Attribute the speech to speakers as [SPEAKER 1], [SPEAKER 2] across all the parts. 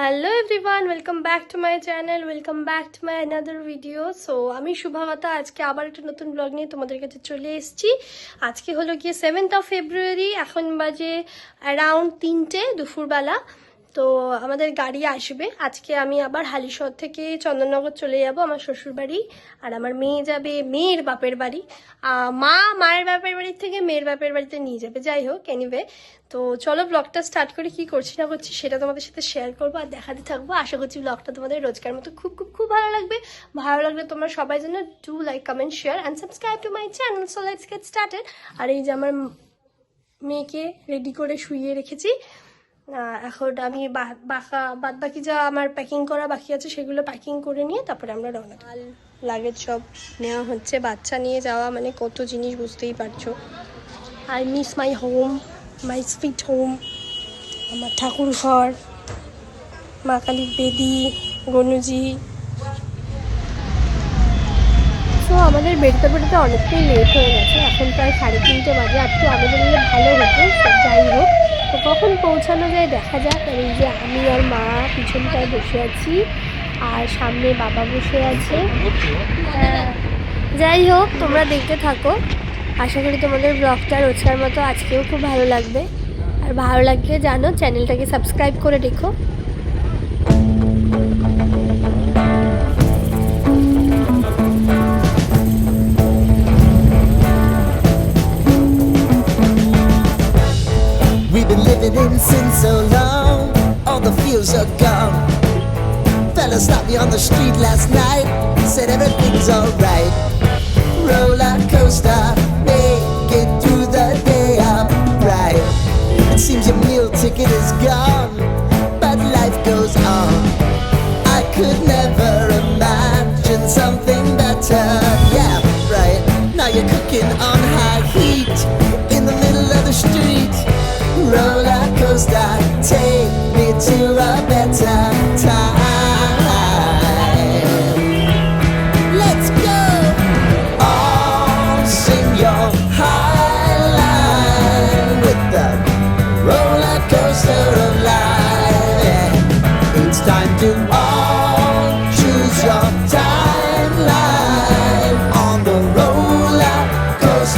[SPEAKER 1] Hello everyone welcome back to my channel welcome back to my another video so আমি শুভাগতা আজকে আবার একটা নতুন ব্লগ নিয়ে তোমাদের কাছে চলে এসেছি। আজকে হলো গিয়ে সেভেন্থ অফ ফেব্রুয়ারি এখন বাজে অ্যারাউন্ড তিনটে, দুপুরবেলা। তো আমাদের গাড়ি আসবে। আজকে আমি আবার হালিশহর থেকে চন্দননগর চলে যাব, আমার শ্বশুর বাড়ি আর আমার মেয়ে যাবে মেয়ের বাপের বাড়ি। মা মায়ের বাপের বাড়ি থেকে মেয়ের বাপের বাড়িতে নিয়ে যাবে, যাই হোক এনিওয়ে তো চলো ব্লগটা স্টার্ট করে, কি করছি না করছি সেটা তোমাদের সাথে শেয়ার করব আর দেখাতে থাকব। আশা করছি ব্লগটা তোমাদের রোজকার মতো খুব খুব খুব ভালো লাগবে। ভালো লাগলে তোমরা সবাই যেন do like comment share and subscribe to my channel so get started আর এই যে আমার মেয়েকে রেডি করে শুইয়ে রেখেছি। এখন আমি বাকা বাদ বাকি যা আমার প্যাকিং করা বাকি আছে সেগুলো প্যাকিং করে নিয়ে তারপরে আমরা রওনা লাগেজ সব নেওয়া হচ্ছে বাচ্চা নিয়ে যাওয়া মানে কত জিনিস বুঝতেই পারছ। I miss my home my sweet home আমার ঠাকুর ঘর মা কালীর বেদি গনুজি তো আমাদের বেরোতে বেরোতে অনেকটাই লেট হয়ে গেছে এখন প্রায় সাড়ে তিনটে বাজে আর একটু আগে ভালো হতো যাই হোক। তো কখন পৌঁছানো যায় দেখা যাক। এই যে আমি আর মা পিছনটায় বসে আছি আর সামনে বাবা বসে আছে। হ্যাঁ। যাই হোক, তোমরা দেখতে থাকো। আশা করি তোমাদের ব্লগটা রোজকার মতো আজকেও খুব ভালো লাগবে। আর ভালো লাগলে জানো, চ্যানেলটাকে সাবস্ক্রাইব করে রেখো।
[SPEAKER 2] Sin so long, all the feels are gone. Fella stopped me on the street last night, said everything's alright. Roller coaster,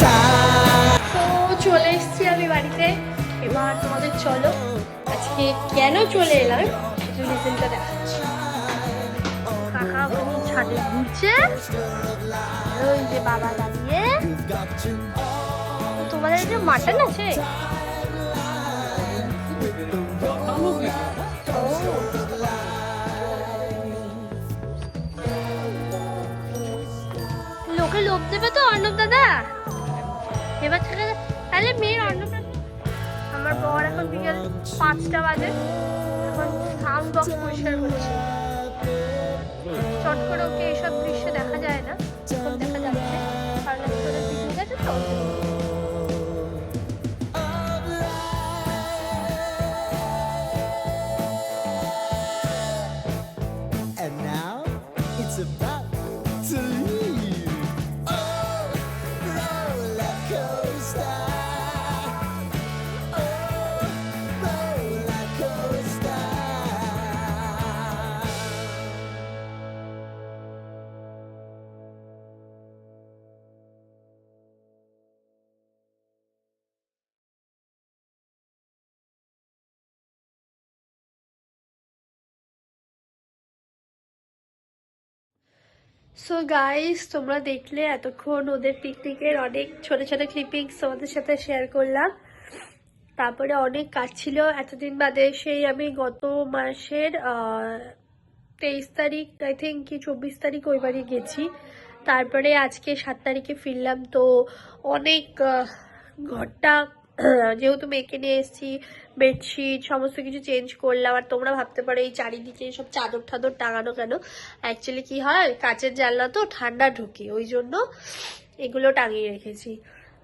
[SPEAKER 1] তো চলে এসেছি আমি বাড়িতে। এবার তোমাদের চলো, আজকে কেন চলে এলাম রিজনটা দেখাচ্ছি। কাকা ছাদে ঘুরছে, ওই বাবা দাঁড়িয়ে। তোমাদের যে মাটন আছে? লোকে লোভ দেবে তো অর্ণব দাদা? আমার এখন বিকেল পাঁচটা বাজে। এখন সাউন্ড বক্স পরিষ্কার করছি। চট করে ওকে এইসব সো গাইস তোমরা দেখলে এতক্ষণ ওদের পিকনিকের অনেক ছোট ছোট ক্লিপিংস তোমাদের সাথে শেয়ার করলাম। তারপরে অনেক কাজ ছিল। এতদিন বাদে সেই আমি গত মাসের তেইশ তারিখ আই থিঙ্ক কি, চব্বিশ তারিখ ওই বাড়ি গেছি। তারপরে আজকে সাত তারিখে ফিরলাম। তো অনেক ঘরটা যেহেতু মেয়েকে নিয়ে এসেছি বেডশিট সমস্ত কিছু চেঞ্জ করলাম, আর তোমরা ভাবতে পারো এই চারিদিকে সব চাদর টাদর টাঙানো কেন? অ্যাকচুয়ালি কি হয়, কাচের জানলা তো ঠান্ডা ঢুকে, ওই জন্য এগুলো টাঙিয়ে রেখেছি।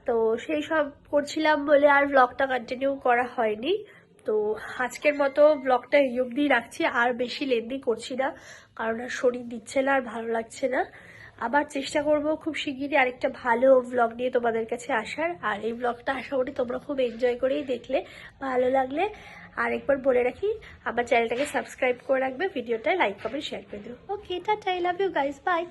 [SPEAKER 1] তো সেই সব করছিলাম বলে আর ব্লগটা কন্টিনিউ করা হয়নি। তো আজকের মতো ব্লগটা এই অবধি রাখছি, আর বেশি লেন্দি করছি না, কারণ আর শরীর দিচ্ছে না, আর ভালো লাগছে না। আবার চেষ্টা করব খুব শিগগিরই আরেকটা ভালো ব্লগ নিয়ে তোমাদের কাছে আসার। আর এই ব্লগটা আশা করি তোমরা খুব এনজয় করেই দেখলে, ভালো লাগলে। আর একবার বলে রাখি, আমার চ্যানেলটাকে সাবস্ক্রাইব করে রাখবে ভিডিওটা লাইক কমেন্ট শেয়ার করে দেবো okay tata I love you guys bye